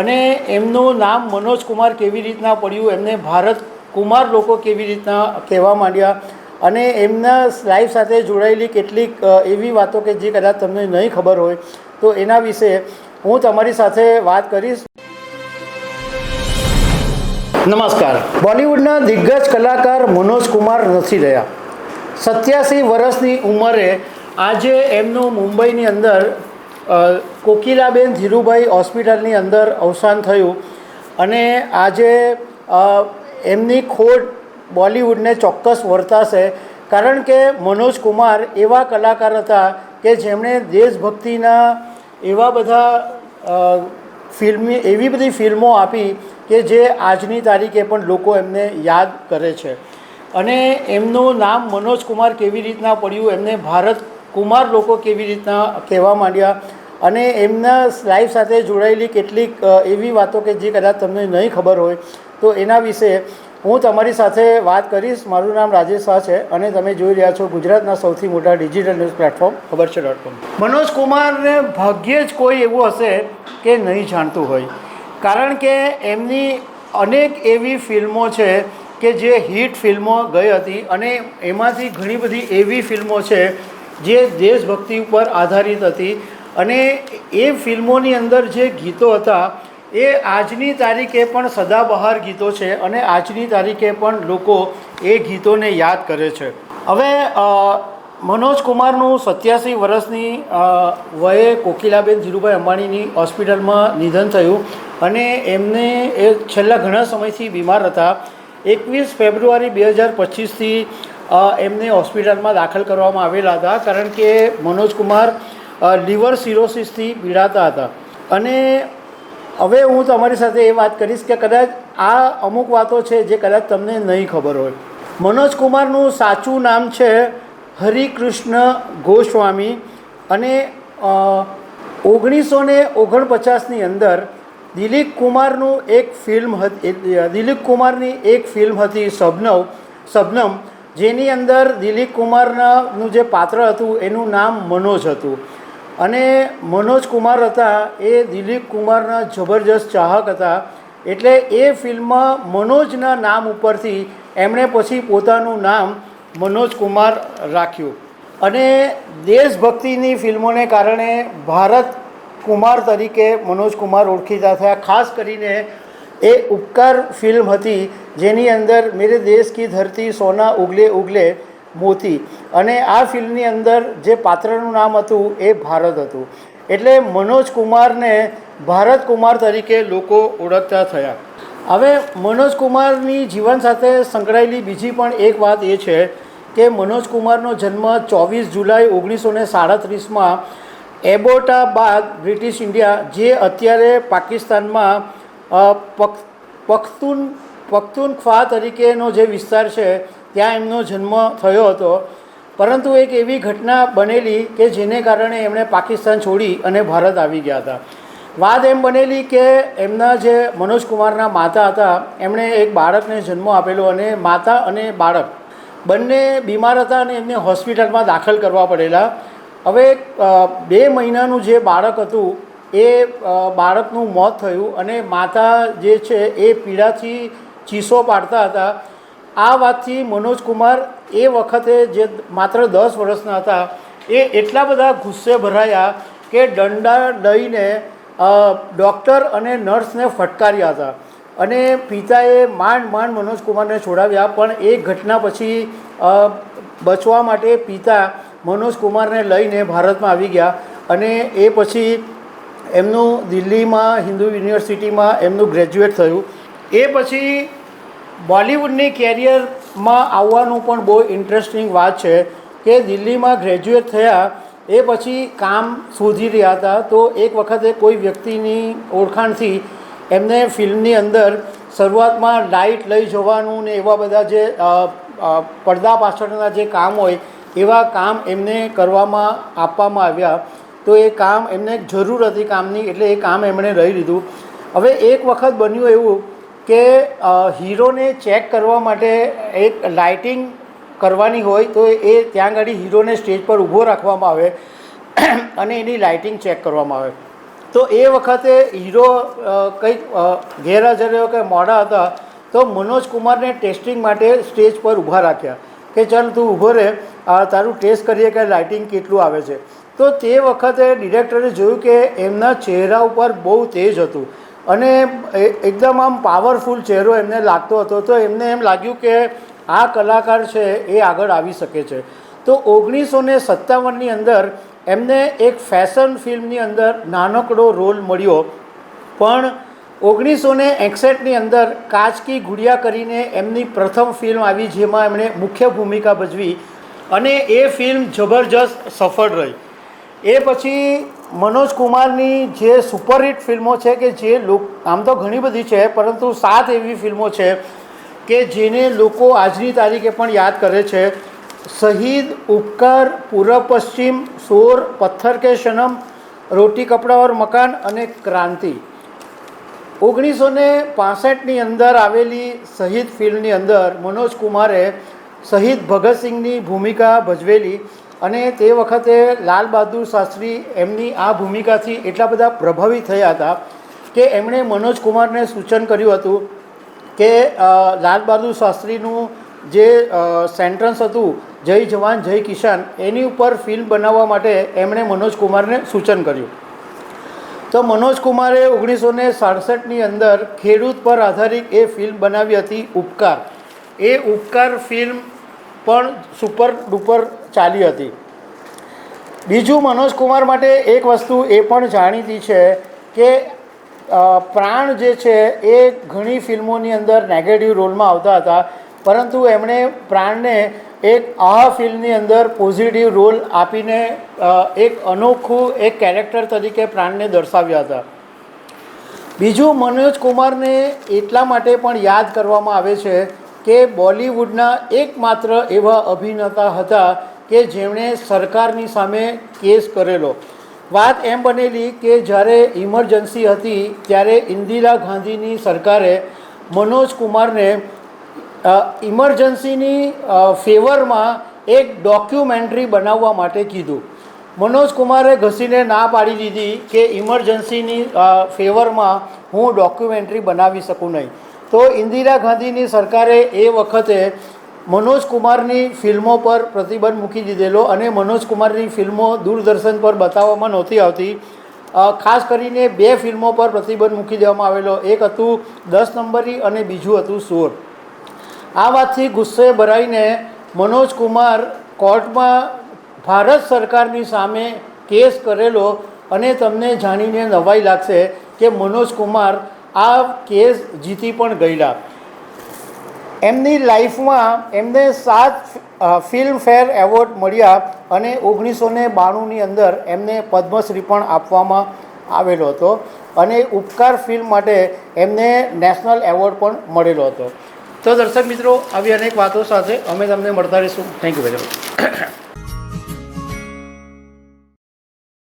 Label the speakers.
Speaker 1: અને એમનું નામ મનોજ કુમાર કેવી રીતના પડ્યું, એમને ભારત કુમાર લોકો કેવી રીતના કહેવા માંડ્યા અને એમના લાઈફ સાથે જોડાયેલી કેટલીક એવી વાતો કે જે કદાચ તમને નહીં ખબર હોય, તો એના વિશે હું તમારી સાથે વાત કરીશ. નમસ્કાર. બોલિવૂડના દિગ્ગજ કલાકાર મનોજ કુમાર નથી રહ્યા. સત્યાસી વર્ષની ઉંમરે આજે એમનું મુંબઈની અંદર કોકિલાબેન ધીરુભાઈ હોસ્પિટલની અંદર અવસાન થયું અને આજે એમની ખોટ બોલિવૂડને ચોક્કસ વર્તાશે કારણ કે મનોજ કુમાર એવા કલાકાર હતા કે જેમણે દેશભક્તિના એવા બધા ફિલ્મી, એવી બધી ફિલ્મો આપી કે જે આજની તારીખે પણ લોકો એમને યાદ કરે છે. અને એમનું નામ મનોજ કુમાર કેવી રીતના પડ્યું? એમને ભારત કુમાર લોકો કેવી રીતના કહેવા માંડ્યા અને એમના લાઈફ સાથે જોડાયેલી કેટલીક એવી વાતો કે જે કદાચ તમને નહીં ખબર હોય, તો એના વિશે હું તમારી સાથે વાત કરીશ. મારું નામ રાજેશ શાહ છે અને તમે જોઈ રહ્યા છો ગુજરાતના સૌથી મોટા ડિજિટલ ન્યૂઝ પ્લેટફોર્મ ખબર છે ડોટ કોમ મનોજ કુમારને ભાગ્યે જ કોઈ એવું હશે કે નહીં જાણતું હોય. કારણ કે એમની અનેક એવી ફિલ્મો છે કે જે હિટ ફિલ્મો ગઈ હતી અને એમાંથી ઘણી બધી એવી ફિલ્મો છે જે દેશભક્તિ ઉપર આધારિત હતી. અને એ ફિલ્મોની અંદર જે ગીતો હતા, એ આજની તારીખે પણ સદાબહાર ગીતો છે અને આજની તારીખે પણ લોકો એ ગીતોને યાદ કરે છે. હવે મનોજ કુમારનું સત્યાસી વર્ષની વયે કોકિલાબેન ધીરુભાઈ અંબાણીની હોસ્પિટલમાં નિધન થયું અને એમને એ છેલ્લા ઘણા સમયથી બીમાર હતા. એકવીસ ફેબ્રુઆરી બે હજાર પચીસથી એમને હોસ્પિટલમાં દાખલ કરવામાં આવેલા હતા, કારણ કે મનોજ કુમાર લીવર સિરોસિસથી પીડાતા હતા. અને હવે હું તમારી સાથે એ વાત કરીશ કે કદાચ આ અમુક વાતો છે જે કદાચ તમને નહીં ખબર હોય. મનોજ કુમારનું સાચું નામ છે હરિકૃષ્ણ ગોસ્વામી અને ઓગણીસો ને ઓગણપચાસની અંદર દિલીપ કુમારનું એક ફિલ્મ હતી દિલીપ કુમારની એક ફિલ્મ હતી શબનમ શબનમ જેની અંદર દિલીપ કુમારનું જે પાત્ર હતું, એનું નામ મનોજ હતું. અને મનોજ કુમાર હતા, એ દિલીપ કુમારના જબરજસ્ત ચાહક હતા. એટલે એ ફિલ્મ મનોજના નામ ઉપરથી એમણે પછી પોતાનું નામ મનોજ કુમાર રાખ્યું. અને દેશભક્તિની ફિલ્મોને કારણે ભારત કુમાર તરીકે મનોજ કુમાર ઓળખીતા થયા, ખાસ કરીને એ ઉપકાર ફિલ્મ હતી જેની અંદર મેરે દેશ કી ધરતી સોના ઉગલે ઉગલે મોતી. અને આ ફિલ્મની અંદર જે પાત્રનું નામ હતું એ ભારત હતું. એટલે મનોજ કુમારને ભારત કુમાર તરીકે લોકો ઓળખતા થયા. હવે મનોજ કુમારની જીવન સાથે સંકળાયેલી બીજી પણ એક વાત એ છે કે મનોજ કુમારનો જન્મ ચોવીસ જુલાઈ ઓગણીસો ને સાડત્રીસમાં એબોટાબાદ, બ્રિટિશ ઇન્ડિયા, જે અત્યારે પાકિસ્તાનમાં પખ્તુન પખ્તુનખ્વા તરીકેનો જે વિસ્તાર છે, ત્યાં એમનો જન્મ થયો હતો. પરંતુ એક એવી ઘટના બનેલી કે જેને કારણે એમણે પાકિસ્તાન છોડી અને ભારત આવી ગયા હતા. વાત એમ બનેલી કે એમના જે મનોજ કુમારના માતા હતા, એમણે એક બાળકને જન્મ આપેલો અને માતા અને બાળક બંને બીમાર હતા અને એમને હોસ્પિટલમાં દાખલ કરવા પડેલા. હવે બે મહિનાનું જે બાળક હતું એ બાળકનું મોત થયું અને માતા જે છે એ પીડાથી ચીસો પાડતા હતા. આ વાતથી મનોજ કુમાર એ વખતે જે માત્ર દસ વર્ષના હતા, એ એટલા બધા ગુસ્સે ભરાયા કે દંડા દઈને ડૉક્ટર અને નર્સને ફટકાર્યા હતા. અને પિતાએ માંડ માંડ મનોજ કુમારને છોડાવ્યા, પણ એ ઘટના પછી બચવા માટે પિતા મનોજ કુમારને લઈને ભારતમાં આવી ગયા. અને એ પછી એમનું દિલ્હીમાં, હિન્દુ યુનિવર્સિટીમાં એમનું ગ્રેજ્યુએટ થયું. એ પછી બોલિવૂડની કેરિયરમાં આવવાનું પણ બહુ ઇન્ટરેસ્ટિંગ વાત છે કે દિલ્હીમાં ગ્રેજ્યુએટ થયા, એ પછી કામ શોધી રહ્યા હતા. તો એક વખતે કોઈ વ્યક્તિની ઓળખાણથી એમને ફિલ્મની અંદર શરૂઆતમાં લાઇટ લઈ જવાનું ને એવા બધા જે પડદા પાછળના જે કામ હોય, એવા કામ એમને કરવામાં આપવામાં આવ્યા. તો એ કામ એમને જરૂર હતી કામની, એટલે એ કામ એમણે રહી લીધું. હવે એક વખત બન્યું એવું કે હીરોને ચેક કરવા માટે એક લાઇટિંગ કરવાની હોય તો એ ત્યાં આગળ હીરોને સ્ટેજ પર ઊભો રાખવામાં આવે અને એની લાઇટિંગ ચેક કરવામાં આવે. તો એ વખતે હીરો કંઈક ગેરહાજર રહ્યો કે મોડા હતા તો મનોજ કુમારને ટેસ્ટિંગ માટે સ્ટેજ પર ઊભા રાખ્યા કે, ચાલ તું ઊભો રહે તારું ટેસ્ટ કરીએ કે લાઇટિંગ કેટલું આવે છે. તો તે વખતે ડિરેક્ટરે જોયું કે એમના ચહેરા ઉપર બહુ તેજ હતું. અને એકદમ આમ પાવરફુલ ચહેરો એમને લાગતો હતો. તો એમને એમ લાગ્યું કે આ કલાકાર છે એ આગળ આવી શકે છે. તો ઓગણીસો ને સત્તાવનની અંદર એમને એક ફેશન ફિલ્મની અંદર નાનકડો રોલ મળ્યો. પણ ઓગણીસો ને એકસઠની અંદર કાચકી ગુડિયા કરીને એમની પ્રથમ ફિલ્મ આવી, જેમાં એમણે મુખ્ય ભૂમિકા ભજવી. અને એ ફિલ્મ જબરજસ્ત સફળ રહી. એ પછી મનોજ કુમારની જે સુપરહિટ ફિલ્મો છે કે જે લોક આમ તો ઘણી બધી છે, પરંતુ સાત એવી ફિલ્મો છે કે જેને લોકો આજની તારીખે પણ યાદ કરે છે. શહીદ ઉપકાર પૂર્વ પશ્ચિમ, સોર, પથ્થર કે શનમ, રોટી કપડા ઓર મકાન અને ક્રાંતિ. ઓગણીસો ને પાસઠની અંદર આવેલી શહીદ ફિલ્મની અંદર મનોજ કુમારે શહીદ ભગતસિંહની ભૂમિકા ભજવેલી અને તે વખતે લાલ બહાદુર શાસ્ત્રી એમની આ ભૂમિકાથી એટલા બધા પ્રભાવિત થયા હતા કે એમણે મનોજ કુમારને સૂચન કર્યું હતું કે લાલ બહાદુર શાસ્ત્રીનું જે સેન્ટ્રન્સ હતું, જય જવાન, જય કિસાન, એની ઉપર ફિલ્મ બનાવવા માટે એમણે મનોજ કુમારને સૂચન કર્યું. તો મનોજ કુમારે ઓગણીસો ને સાડસઠની અંદર ખેડૂત પર આધારિત એ ફિલ્મ બનાવી હતી ઉપકાર. એ ઉપકાર ફિલ્મ પણ સુપર ડુપર ચાલી હતી. બીજું મનોજ કુમાર માટે એક વસ્તુ એ પણ જાણીતી છે કે પ્રાણ જે છે એ ઘણી ફિલ્મોની અંદર નેગેટિવ રોલમાં આવતા હતા, પરંતુ એમણે પ્રાણને એક આ ફિલ્મની અંદર પોઝિટિવ રોલ આપીને એક અનોખું એક કેરેક્ટર તરીકે પ્રાણને દર્શાવ્યા હતા. બીજું મનોજ કુમારને એટલા માટે પણ યાદ કરવામાં આવે છે કે બોલિવૂડના એકમાત્ર એવા અભિનેતા હતા કે જેમણે સરકારની સામે કેસ કરેલો. વાત એમ બનેલી કે જ્યારે ઇમરજન્સી હતી ત્યારે ઇન્દિરા ગાંધીની સરકારે મનોજ કુમારને ઇમરજન્સીની ફેવરમાં એક ડોક્યુમેન્ટરી બનાવવા માટે કીધું. મનોજ કુમારે ઘસીને ના પાડી દીધી કે ઇમરજન્સીની ફેવરમાં હું ડોક્યુમેન્ટરી બનાવી શકું નહીં. તો ઇન્દિરા ગાંધીની સરકારે એ વખતે મનોજ કુમારની ફિલ્મો પર પ્રતિબંધ મૂકી દીધેલો અને મનોજ કુમારની ફિલ્મો દૂરદર્શન પર બતાવવામાં નહોતી આવતી. ખાસ કરીને બે ફિલ્મો પર પ્રતિબંધ મૂકી દેવામાં આવેલો. એક હતું દસ નંબરી અને બીજું હતું સોર આ વાતથી ગુસ્સે ભરાઈને મનોજ કુમાર કોર્ટમાં ભારત સરકારની સામે કેસ કરેલો અને તમને જાણીને નવાઈ લાગશે કે મનોજ કુમાર આ કેસ જીતી પણ ગયેલા. એમની લાઈફમાં એમને સાત ફિલ્મફેર એવોર્ડ મળ્યા અને ઓગણીસો ને બાણુંની અંદર એમને પદ્મશ્રી પણ આપવામાં આવેલો હતો અને ઉપકાર ફિલ્મ માટે એમને નેશનલ એવોર્ડ પણ મળેલો હતો. તો દર્શક મિત્રો, આવી અનેક વાતો સાથે અમે તમને મળતા રહીશું. Thank you very much